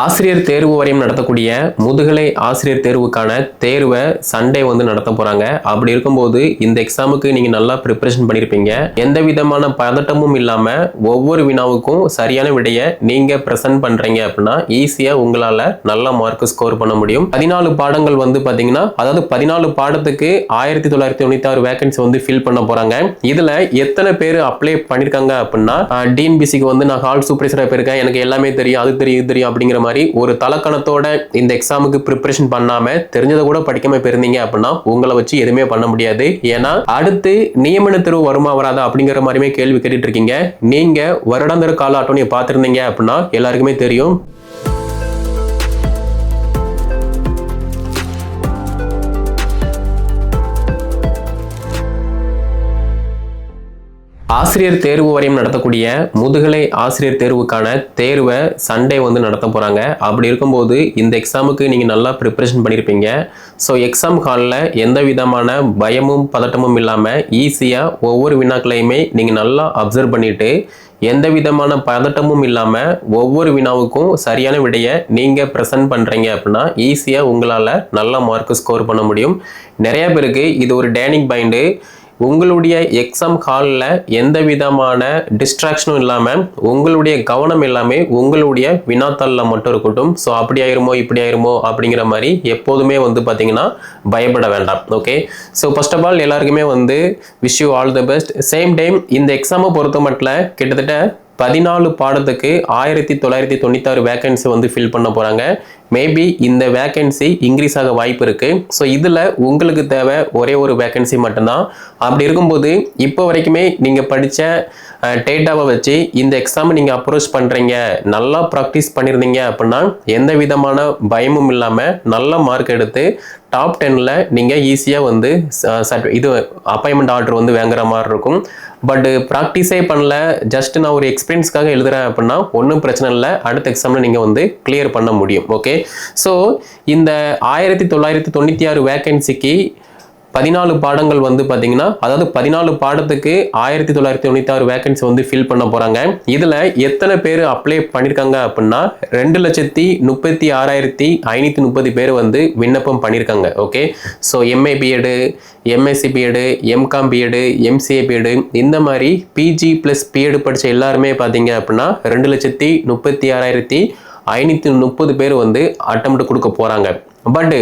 ஆசிரியர் தேர்வு வரையும் நடத்தக்கூடிய முதுகலை ஆசிரியர் தேர்வுக்கான தேர்வை சண்டே வந்து நடத்த போறாங்க. அப்படி இருக்கும்போது இந்த எக்ஸாமுக்கு நீங்க நல்லா ப்ரிப்பரேஷன் பண்ணியிருப்பீங்க எந்த விதமான பதட்டமும் இல்லாம ஒவ்வொரு வினாவுக்கும் சரியான விடையை நீங்க ப்ரெசென்ட் பண்றீங்க அப்படின்னா ஈஸியா உங்களால நல்ல மார்க் ஸ்கோர் பண்ண முடியும். பதினாலு பாடங்கள் வந்து பாத்தீங்கன்னா அதாவது பதினாலு பாடத்துக்கு ஆயிரத்தி தொள்ளாயிரத்தி தொண்ணூத்தி ஆறு வேகன்சி வந்து ஃபில் பண்ண போறாங்க. இதுல எத்தனை பேர் அப்ளை பண்ணிருக்காங்க அப்படின்னா டிஎன்பிசிக்கு வந்து நான் ஹால் சூப்பர்வைசரா போயிருக்கேன். எனக்கு எல்லாமே தெரியும் அது தெரியும் இது தெரியும் அப்படிங்கிற மாதிரி ஒரு தலக்கணத்தோட இந்த எக்ஸாமுக்கு ப்ரிப்பரேஷன் பண்ணாம தெரிஞ்சதை கூட படிக்காம போயிருந்தீங்க அப்படின்னா உங்களை வச்சு எதுவுமே பண்ண முடியாது. ஏன்னா அடுத்து நியமன தேர்வு வருமா வராதா அப்படிங்கிற மாதிரியுமே கேள்வி கேட்டுட்டு இருக்கீங்க. நீங்க வருடாந்திர கால அட்டவணையை பார்த்துருந்தீங்க அப்படின்னா எல்லாருக்குமே தெரியும். ஆசிரியர் தேர்வு வரையும் நடத்தக்கூடிய முதுகலை ஆசிரியர் தேர்வுக்கான தேர்வை சண்டே வந்து நடத்த போகிறாங்க அப்படி இருக்கும்போது இந்த எக்ஸாமுக்கு நீங்கள் நல்லா ப்ரிப்பரேஷன் பண்ணியிருப்பீங்க ஸோ எக்ஸாம் ஹாலில் எந்த விதமான பயமும் பதட்டமும் இல்லாமல் ஈஸியாக ஒவ்வொரு வினாக்களையுமே நீங்கள் நல்லா அப்சர்வ் பண்ணிவிட்டு எந்த விதமான பதட்டமும் இல்லாமல் ஒவ்வொரு வினாவுக்கும் சரியான விடையை நீங்கள் ப்ரெசென்ட் பண்ணுறீங்க அப்படின்னா ஈஸியாக உங்களால் நல்ல மார்க் ஸ்கோர் பண்ண முடியும். நிறையா பேருக்கு இது ஒரு டேனிங் பாயிண்ட்டு உங்களுடைய எக்ஸாம் ஹாலில் எந்த விதமான டிஸ்ட்ராக்ஷனும் இல்லாமல் உங்களுடைய கவனம் எல்லாமே உங்களுடைய வினாத்தாளில் மட்டும் இருக்கட்டும். ஸோ அப்படி ஆயிருமோ இப்படி ஆயிருமோ அப்படிங்கிற மாதிரி எப்போதுமே வந்து பார்த்தீங்கன்னா பயப்பட வேண்டாம். Okay so first of all எல்லாருக்குமே வந்து wish you all the best same time இந்த எக்ஸாமை பொறுத்த மட்டும் கிட்டத்தட்ட பதினாலு பாடத்துக்கு ஆயிரத்தி தொள்ளாயிரத்தி தொண்ணூத்தாறு வேகன்சி வந்து ஃபில் பண்ண போகிறாங்க மேபி இந்த வேகன்சி இன்க்ரீஸ் ஆக வாய்ப்பு இருக்குது ஸோ இதில் உங்களுக்கு தேவை ஒரே ஒரு வேகன்சி மட்டும்தான். அப்படி இருக்கும்போது இப்போ வரைக்குமே நீங்கள் படித்த டேட்டாவை வச்சு இந்த எக்ஸாமை நீங்கள் அப்ரோச் பண்ணுறீங்க நல்லா ப்ராக்டிஸ் பண்ணியிருந்தீங்க அப்படின்னா எந்த விதமான பயமும் இல்லாமல் நல்ல மார்க் எடுத்து டாப் டென்னில் நீங்கள் ஈஸியாக வந்து இது அப்பாயின்மெண்ட் ஆர்டர் வந்து வாங்குற மாதிரி இருக்கும். பட் ப்ராக்டிஸே பண்ணல. ஜஸ்ட் நான் ஒரு எக்ஸ்பீரியன்ஸ்க்காக எழுதுகிறேன் அப்படின்னா ஒன்றும் பிரச்சனை இல்லை. அடுத்த எக்ஸாமில் நீங்கள் வந்து கிளியர் பண்ண முடியும். ஓகே ஸோ இந்த ஆயிரத்தி தொள்ளாயிரத்தி தொண்ணூற்றி ஆறு வேக்கன்சிக்கு பதினாலு பாடங்கள் வந்து பார்த்தீங்கன்னா அதாவது பதினாலு பாடத்துக்கு ஆயிரத்தி தொள்ளாயிரத்தி தொண்ணூற்றி ஆறு வேகன்சி வந்து ஃபில் பண்ண போகிறாங்க இதில் எத்தனை பேர் அப்ளை பண்ணியிருக்காங்க அப்படின்னா ரெண்டு லட்சத்தி முப்பத்தி ஆறாயிரத்தி ஐநூற்றி முப்பது பேர் வந்து விண்ணப்பம் பண்ணியிருக்காங்க okay so MA BEd MSc BEd MCom BEd MCA BEd இந்த மாதிரி பிஜி ப்ளஸ் பிஎடு படித்த எல்லாருமே பார்த்தீங்க அப்படின்னா ரெண்டு லட்சத்தி முப்பத்தி ஆறாயிரத்தி ஐநூற்றி முப்பது பேர் வந்து அட்டம் கொடுக்க போகிறாங்க பட்டு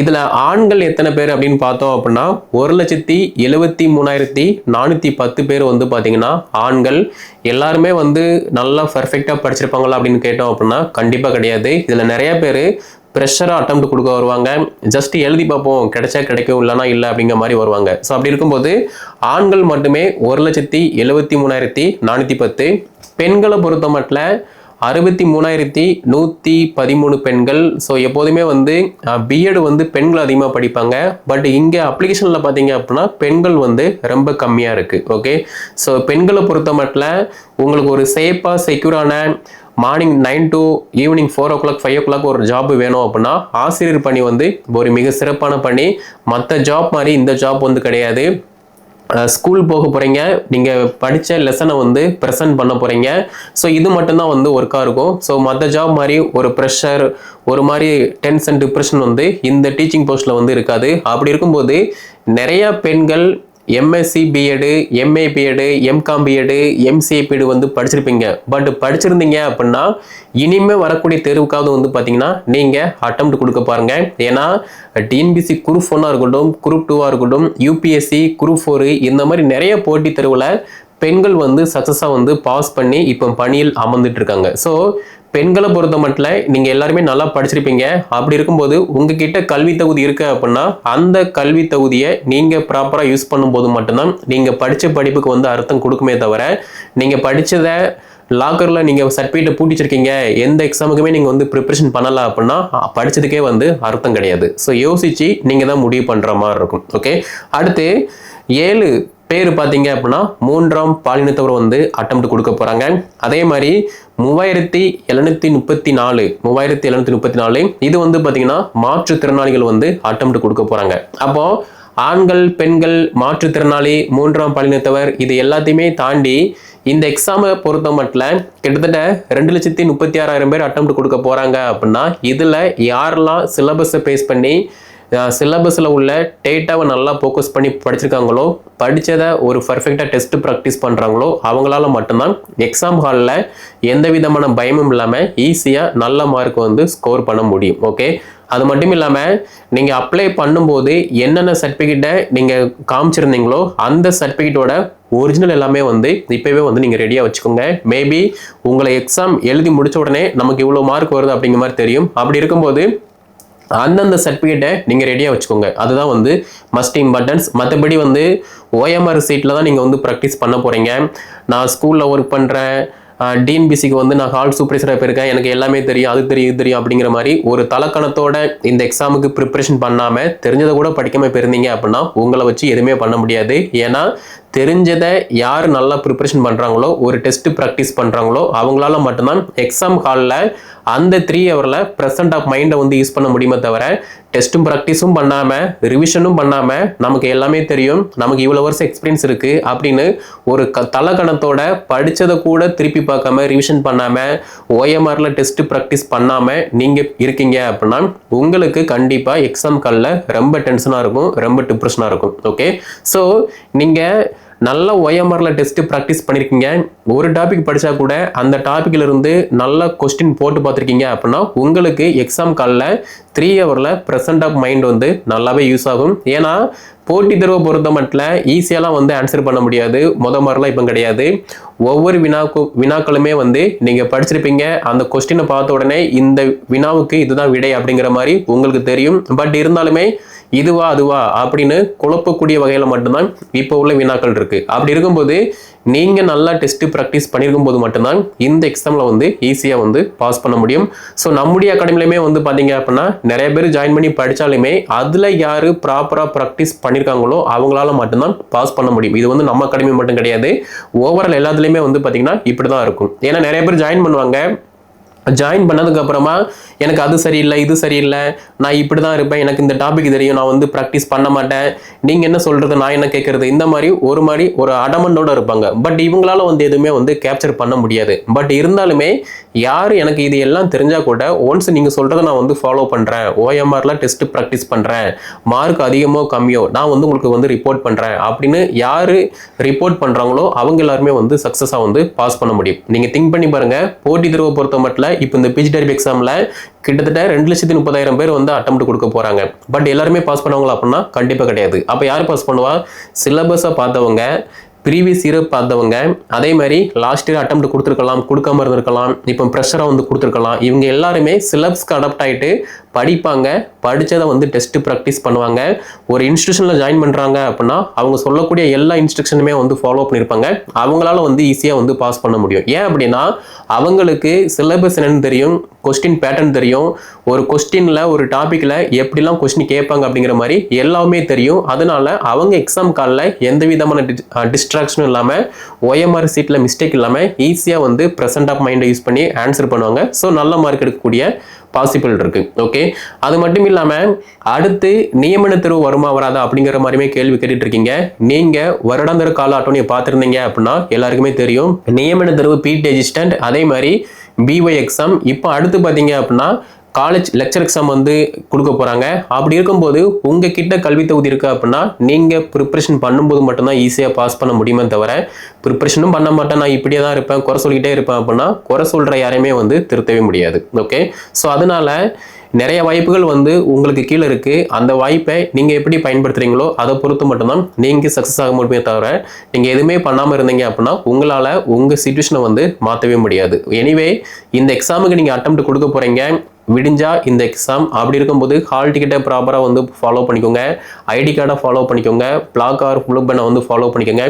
இதில் ஆண்கள் எத்தனை பேர் அப்படின்னு பார்த்தோம் அப்படின்னா ஒரு லட்சத்தி எழுபத்தி மூணாயிரத்தி நானூற்றி பத்து பேர் வந்து பார்த்தீங்கன்னா ஆண்கள் எல்லாருமே வந்து நல்லா பர்ஃபெக்டாக படிச்சிருப்பாங்களா அப்படின்னு கேட்டோம் அப்படின்னா கண்டிப்பாக கிடையாது. இதில் நிறைய பேர் ப்ரெஷராக அட்டம் கொடுக்க வருவாங்க. ஜஸ்ட் எழுதி பார்ப்போம். கிடைச்சா கிடைக்கும் இல்லைனா இல்லை அப்படிங்கிற மாதிரி வருவாங்க. ஸோ அப்படி இருக்கும்போது ஆண்கள் மட்டுமே ஒரு லட்சத்தி எழுபத்தி மூணாயிரத்தி நானூற்றி பத்து பெண்களை பொறுத்த மட்டும் அறுபத்தி மூணாயிரத்தி நூற்றி பதிமூணு பெண்கள். ஸோ எப்போதுமே வந்து பிஎட் வந்து பெண்கள் அதிகமாக படிப்பாங்க. பட் இங்கே அப்ளிகேஷனில் பார்த்தீங்க அப்படின்னா பெண்கள் வந்து ரொம்ப கம்மியாக இருக்குது ஓகே ஸோ பெண்களை பொறுத்த மட்டும் உங்களுக்கு ஒரு சேஃபாக செக்யூரான morning nine to evening four o'clock five o'clock ஒரு ஜாப் வேணும் அப்படின்னா ஆசிரியர் பணி வந்து ஒரு மிக சிறப்பான பணி. மற்ற ஜாப் மாதிரி இந்த ஜாப் வந்து கிடையாது. ஸ்கூல் போக போகிறீங்க நீங்கள் படித்த லெசனை வந்து ப்ரெசென்ட் பண்ண போகிறீங்க ஸோ இது மட்டும்தான் வந்து ஒர்க்காக இருக்கும். ஸோ மற்ற ஜாப் மாதிரி ஒரு ப்ரெஷர் ஒரு மாதிரி டென்ஷன் டிப்ரெஷன் வந்து இந்த டீச்சிங் போஸ்ட்டில் வந்து இருக்காது. அப்படி இருக்கும்போது நிறையா பெண்கள் MSc BEd MA BEd MCom BEd MCA BEd வந்து படிச்சிருப்பீங்க. பட் படிச்சிருந்தீங்க அப்படின்னா இனிமே வரக்கூடிய தேர்வுக்காவது வந்து பார்த்தீங்கன்னா நீங்கள் அட்டம் கொடுக்க பாருங்க. ஏன்னா டிஎன்பிசி குரூப் ஒன்னாக இருக்கட்டும் குரூப் டூவாக இருக்கட்டும் யூபிஎஸ்சி குரூப் ஃபோரு இந்த மாதிரி நிறைய போட்டித் தேர்வில் பெண்கள் வந்து சக்ஸஸாக வந்து பாஸ் பண்ணி இப்போ பணியில் அமர்ந்துட்டு இருக்காங்க. ஸோ பெண்களை பொறுத்த மட்டும் நீங்கள் எல்லாருமே நல்லா படிச்சிருப்பீங்க. அப்படி இருக்கும்போது உங்ககிட்ட கல்வி தகுதி இருக்கு அப்படின்னா அந்த கல்வி தகுதியை நீங்கள் ப்ராப்பராக யூஸ் பண்ணும்போது மட்டும்தான் நீங்கள் படித்த படிப்புக்கு வந்து அர்த்தம் கொடுக்குமே தவிர நீங்கள் படித்ததை லாக்கரில் நீங்கள் சர்டிஃபிகேட்டை பூட்டி வச்சிருக்கீங்க எந்த எக்ஸாமுக்குமே நீங்கள் வந்து ப்ரிப்பரேஷன் பண்ணலாம் அப்படின்னா படித்ததுக்கே வந்து அர்த்தம் கிடையாது. ஸோ யோசித்து நீங்கள் தான் முடிவு பண்ணுற மாதிரி இருக்கும். ஓகே அடுத்து ஏழு பேர் பார்த்தீங்க அப்படின்னா மூன்றாம் பாலினத்தவர் வந்து அட்டம் கொடுக்க போகிறாங்க அதே மாதிரி மூவாயிரத்தி எழுநூத்தி முப்பத்தி நாலு மூவாயிரத்தி எழுநூத்தி முப்பத்தி நாலு இது வந்து பார்த்தீங்கன்னா மாற்றுத்திறனாளிகள் வந்து அட்டம் கொடுக்க போகிறாங்க அப்போ ஆண்கள் பெண்கள் மாற்றுத்திறனாளி மூன்றாம் பாலினத்தவர் இது எல்லாத்தையுமே தாண்டி இந்த எக்ஸாமை பொறுத்த மட்டும் கிட்டத்தட்ட ரெண்டு லட்சத்தி முப்பத்தி ஆறாயிரம் பேர் அட்டம் கொடுக்க போகிறாங்க அப்படின்னா இதில் யாரெல்லாம் சிலபஸை பேஸ் பண்ணி சிலபஸில் உள்ள டேட்டாவை நல்லா ஃபோக்கஸ் பண்ணி படிச்சிருக்காங்களோ படித்ததை ஒரு பர்ஃபெக்டாக டெஸ்ட் ப்ராக்டிஸ் பண்ணுறாங்களோ அவங்களால மட்டும்தான் எக்ஸாம் ஹாலில் எந்த விதமான பயமும் இல்லாமல் ஈஸியாக நல்ல மார்க் வந்து ஸ்கோர் பண்ண முடியும் ஓகே அது மட்டும் இல்லாமல் நீங்கள் அப்ளை பண்ணும்போது என்னென்ன சர்டிஃபிகேட்டை நீங்கள் காமிச்சிருந்தீங்களோ அந்த சர்டிஃபிகேட்டோட ஒரிஜினல் எல்லாமே வந்து இப்போவே வந்து நீங்கள் ரெடியாக வச்சுக்கோங்க. மேபி உங்களை எக்ஸாம் எழுதி முடிச்ச உடனே நமக்கு இவ்வளோ மார்க் வருது அப்படிங்கிற மாதிரி தெரியும். அப்படி இருக்கும்போது அந்தந்த சர்டிஃபிகேட்டை நீங்கள் ரெடியாக வச்சுக்கோங்க. அதுதான் வந்து மஸ்ட் இம்பார்ட்டன்ஸ் மற்றபடி வந்து ஓஎம்ஆர் சீட்டில் தான் நீங்கள் வந்து ப்ராக்டிஸ் பண்ண போகிறீங்க நான் ஸ்கூலில் ஒர்க் பண்ணுறேன் டிஎன்பிசிக்கு வந்து நான் ஹால் சூப்பர்வைசராக போயிருக்கேன். எனக்கு எல்லாமே தெரியும். அது தெரியும் இது தெரியும் அப்படிங்கிற மாதிரி ஒரு தலக்கணத்தோட இந்த எக்ஸாமுக்கு ப்ரிப்பரேஷன் பண்ணாமல் தெரிஞ்சதை கூட படிக்காமல் போயிருந்தீங்க அப்படின்னா உங்களை வச்சு எதுவுமே பண்ண முடியாது. ஏன்னா தெரிஞ்சதை யார் நல்லா ப்ரிப்பரேஷன் பண்ணுறாங்களோ ஒரு டெஸ்ட்டு ப்ராக்டிஸ் பண்ணுறாங்களோ அவங்களால மட்டும்தான் எக்ஸாம் ஹாலில் அந்த த்ரீ ஹவரில் ப்ரெசன்ட் ஆஃப் மைண்டை வந்து யூஸ் பண்ண முடியுமே தவிர டெஸ்ட்டும் ப்ராக்டிஸும் பண்ணாமல் ரிவிஷனும் பண்ணாமல் நமக்கு எல்லாமே தெரியும். நமக்கு இவ்வளோ வருஷம் எக்ஸ்பீரியன்ஸ் இருக்குது அப்படின்னு ஒரு க தலக்கணத்தோட படித்ததை கூட திருப்பி பார்க்காம ரிவிஷன் பண்ணாமல் ஓஎம்ஆரில் டெஸ்ட்டு ப்ராக்டிஸ் பண்ணாமல் நீங்கள் இருக்கீங்க அப்படின்னா உங்களுக்கு கண்டிப்பாக எக்ஸாம் காலில் ரொம்ப டென்ஷனாக இருக்கும் ரொம்ப டிப்ரெஷனாக இருக்கும். ஓகே ஸோ நீங்கள் நல்ல ஒயமரில் டெஸ்ட்டு ப்ராக்டிஸ் பண்ணியிருக்கீங்க ஒரு டாபிக் படித்தா கூட அந்த டாப்பிக்கில் இருந்து நல்ல கொஸ்டின் போட்டு பார்த்துருக்கீங்க அப்படின்னா உங்களுக்கு எக்ஸாம் காலில் த்ரீ ஹவரில் ப்ரெசன்ட் ஆஃப் மைண்ட் வந்து நல்லாவே யூஸ் ஆகும். ஏன்னா போட்டி தேர்வை பொறுத்த மட்டும் ஈஸியாலாம் வந்து ஆன்சர் பண்ண முடியாது. முத மாதிரிலாம் இப்போ கிடையாது. ஒவ்வொரு வினாக்கு வினாக்களுமே வந்து நீங்கள் படிச்சிருப்பீங்க. அந்த கொஸ்டினை பார்த்த உடனே இந்த வினாவுக்கு இதுதான் விடை அப்படிங்கிற மாதிரி உங்களுக்கு தெரியும். பட் இருந்தாலுமே இதுவா அதுவா அப்படின்னு குழப்பக்கூடிய வகையில் மட்டும்தான் இப்போ உள்ள வினாக்கள் இருக்குது அப்படி இருக்கும்போது நீங்கள் நல்லா டெஸ்ட்டு ப்ராக்டிஸ் பண்ணியிருக்கும் போது மட்டும்தான் இந்த எக்ஸாமில் வந்து ஈஸியாக வந்து பாஸ் பண்ண முடியும். ஸோ நம்முடைய அகாடமிலையுமே வந்து பார்த்தீங்க அப்படின்னா நிறைய பேர் ஜாயின் பண்ணி படித்தாலுமே அதில் யார் ப்ராப்பராக ப்ராக்டிஸ் பண்ணியிருக்காங்களோ அவங்களால மட்டும்தான் பாஸ் பண்ண முடியும். இது வந்து நம்ம அகாடமி மட்டும் கிடையாது. ஓவரால் எல்லாத்துலேயுமே வந்து பார்த்தீங்கன்னா இப்படி தான் இருக்கும். ஏன்னா நிறைய பேர் ஜாயின் பண்ணுவாங்க. ஜாயின் பண்ணதுக்கப்புறமா எனக்கு அது சரியில்லை இது சரியில்லை. நான் இப்படி தான் இருப்பேன். எனக்கு இந்த டாபிக் தெரியும். நான் வந்து ப்ராக்டிஸ் பண்ண மாட்டேன். நீங்கள் என்ன சொல்கிறது நான் என்ன கேட்குறது இந்த மாதிரி ஒரு மாதிரி ஒரு அடமண்டோடு இருப்பாங்க. பட் இவங்களால வந்து எதுவுமே வந்து கேப்சர் பண்ண முடியாது. பட் இருந்தாலுமே யார் எனக்கு இது எல்லாம் தெரிஞ்சால் கூட ஒன்ஸ் நீங்கள் சொல்கிறத நான் வந்து ஃபாலோ பண்ணுறேன் ஓஎம்ஆரில் டெஸ்ட் ப்ராக்டிஸ் பண்ணுறேன் மார்க் அதிகமோ கம்மியோ நான் வந்து உங்களுக்கு வந்து ரிப்போர்ட் பண்ணுறேன் அப்படின்னு யார் ரிப்போர்ட் பண்ணுறாங்களோ அவங்க எல்லாருமே வந்து சக்ஸஸாக வந்து பாஸ் பண்ண முடியும். நீங்கள் திங்க் பண்ணி பாருங்கள் போட்டி தேர்வை பொறுத்த மட்டும் இப்போ இந்த பிஜி டெரிப் எக்ஸாமில் கிட்டத்தட்ட ரெண்டு லட்சத்தி முப்பதாயிரம் பேர் வந்து அட்டம் கொடுக்க போகிறாங்க பட் எல்லாருமே பாஸ் பண்ணுவாங்களா அப்படின்னா கண்டிப்பாக கிடையாது. அப்போ யார் பாஸ் பண்ணுவா? சிலபஸை பார்த்தவங்க ப்ரீவியஸ் இயர் பார்த்தவங்க அதே மாதிரி லாஸ்ட் இயர் அட்டம் கொடுத்துருக்கலாம் கொடுக்காம இருந்திருக்கலாம் இப்போ ப்ரெஷராக வந்து கொடுத்துருக்கலாம் இவங்க எல்லாருமே சிலபஸ்க்கு அடாப்ட் ஆகிட்டு படிப்பாங்க படித்ததை வந்து டெஸ்ட்டு ப்ராக்டிஸ் பண்ணுவாங்க. ஒரு இன்ஸ்டியூஷனில் ஜாயின் பண்ணுறாங்க அப்படின்னா அவங்க சொல்லக்கூடிய எல்லா இன்ஸ்ட்ரக்ஷனுமே வந்து ஃபாலோ பண்ணியிருப்பாங்க அவங்களால வந்து ஈஸியாக வந்து பாஸ் பண்ண முடியும். ஏன் அப்படின்னா அவங்களுக்கு சிலபஸ் என்னென்னு தெரியும் கொஸ்டின் பேட்டர்ன் தெரியும். ஒரு கொஸ்டினில் ஒரு டாப்பிக்கில் எப்படிலாம் கொஸ்டின் கேட்பாங்க அப்படிங்கிற மாதிரி எல்லாமே தெரியும். அதனால அவங்க எக்ஸாம் காலில் எந்த விதமான டிஸ்ட்ராக்ஷனும் இல்லாமல் ஓஎம்ஆர் சீட்டில் மிஸ்டேக் இல்லாமல் ஈஸியாக வந்து ப்ரெசன்ட் ஆஃப் மைண்டை யூஸ் பண்ணி ஆன்சர் பண்ணுவாங்க. ஸோ நல்ல மார்க் எடுக்கக்கூடிய பாசிபிள் இருக்கு. ஓகே அது மட்டும் இல்லாமல் அடுத்து நியமன தேர்வு வருமா வராதா அப்படிங்கிற மாதிரியுமே கேள்வி கேட்டுட்டு இருக்கீங்க நீங்க வருடாந்திர கால அட்டோனியை பார்த்துருந்தீங்க அப்படின்னா எல்லாருக்குமே தெரியும். நியமன தேர்வு பிடி அசிஸ்டன்ட் அதே மாதிரி பிஒய் எக்ஸாம் இப்போ அடுத்து பார்த்தீங்க அப்படின்னா காலேஜ் லெக்சர் எக்ஸாம் வந்து கொடுக்க போகிறாங்க அப்படி இருக்கும்போது உங்கள் கிட்ட கல்வி தொகுதி இருக்குது அப்படின்னா நீங்கள் ப்ரிப்ரேஷன் பண்ணும்போது மட்டும்தான் ஈஸியாக பாஸ் பண்ண முடியுமே தவிர ப்ரிப்ரேஷனும் பண்ண மாட்டேன். நான் இப்படியே தான் இருப்பேன். குறை சொல்லிக்கிட்டே இருப்பேன் அப்படின்னா குறை சொல்கிற யாரையுமே வந்து திருத்தவே முடியாது. ஓகே ஸோ அதனால் நிறைய வாய்ப்புகள் வந்து உங்களுக்கு கீழே இருக்குது அந்த வாய்ப்பை நீங்கள் எப்படி பயன்படுத்துகிறீங்களோ அதை பொறுத்து மட்டும்தான் நீங்கள் சக்ஸஸ் ஆக முடியுமே தவிர நீங்கள் எதுவுமே பண்ணாமல் இருந்தீங்க அப்படின்னா உங்களால் உங்கள் சுச்சுவேஷனை வந்து மாற்றவே முடியாது. எனிவே இந்த எக்ஸாமுக்கு நீங்கள் அட்டம் கொடுக்க போகிறீங்க விடிஞ்சா இந்த எக்ஸாம் அப்படி இருக்கும்போது ஹால் டிக்கெட்டை ப்ராப்பராக வந்து ஃபாலோ பண்ணிக்கோங்க. ஐடி கார்டை ஃபாலோ பண்ணிக்கோங்க. பிளாக் ஆர் ஃபுல் பண்ணை வந்து ஃபாலோ பண்ணிக்கோங்க.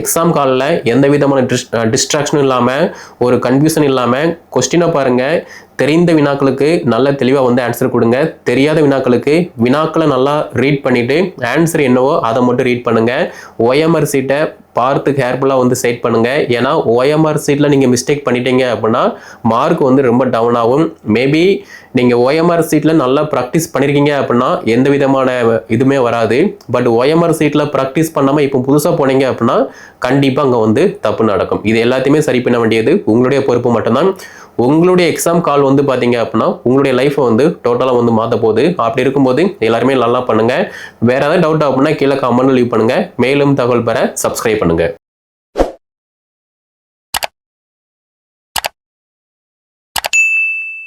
எக்ஸாம் காலில் எந்த விதமான டிஸ் டிஸ்ட்ராக்ஷனும் இல்லாமல் ஒரு கன்ஃபியூஷன் இல்லாமல் கொஸ்டினை பாருங்கள் தெரிந்த வினாக்களுக்கு நல்ல தெளிவாக வந்து ஆன்சர் கொடுங்க. தெரியாத வினாக்களுக்கு வினாக்களை நல்லா ரீட் பண்ணிவிட்டு ஆன்சர் என்னவோ அதை மட்டும் ரீட் பண்ணுங்கள் ஓஎம்ஆர் சீட்டை பார்த்து கேர்ஃபுல்லாக வந்து செட் பண்ணுங்கள் ஏன்னா ஓஎம்ஆர் சீட்டில் நீங்கள் மிஸ்டேக் பண்ணிட்டீங்க அப்படின்னா மார்க் வந்து ரொம்ப டவுன் ஆகும். மேபி நீங்கள் ஓஎம்ஆர் சீட்டில் நல்லா ப்ராக்டிஸ் பண்ணியிருக்கீங்க அப்படின்னா எந்த விதமான இதுவுமே வராது. பட் ஓஎம்ஆர் சீட்டில் ப்ராக்டிஸ் பண்ணாமல் இப்போ புதுசாக போனீங்க அப்படின்னா கண்டிப்பாக அங்கே வந்து தப்பு நடக்கும். இது எல்லாத்தையுமே சரி பண்ண வேண்டியது உங்களுடைய பொறுப்பு மட்டும்தான். உங்களுடைய எக்ஸாம் கால் வந்து பார்த்தீங்க அப்படின்னா உங்களுடைய லைஃப்பை வந்து டோட்டலாக வந்து மாற்ற போகுது. அப்படி இருக்கும்போது எல்லாருமே நல்லா பண்ணுங்கள் வேறு ஏதாவது டவுட் அப்படின்னா கீழே கமெண்ட் லீவ் பண்ணுங்கள் மேலும் தகவல் பெற சப்ஸ்கிரைப் பண்ணுங்கள்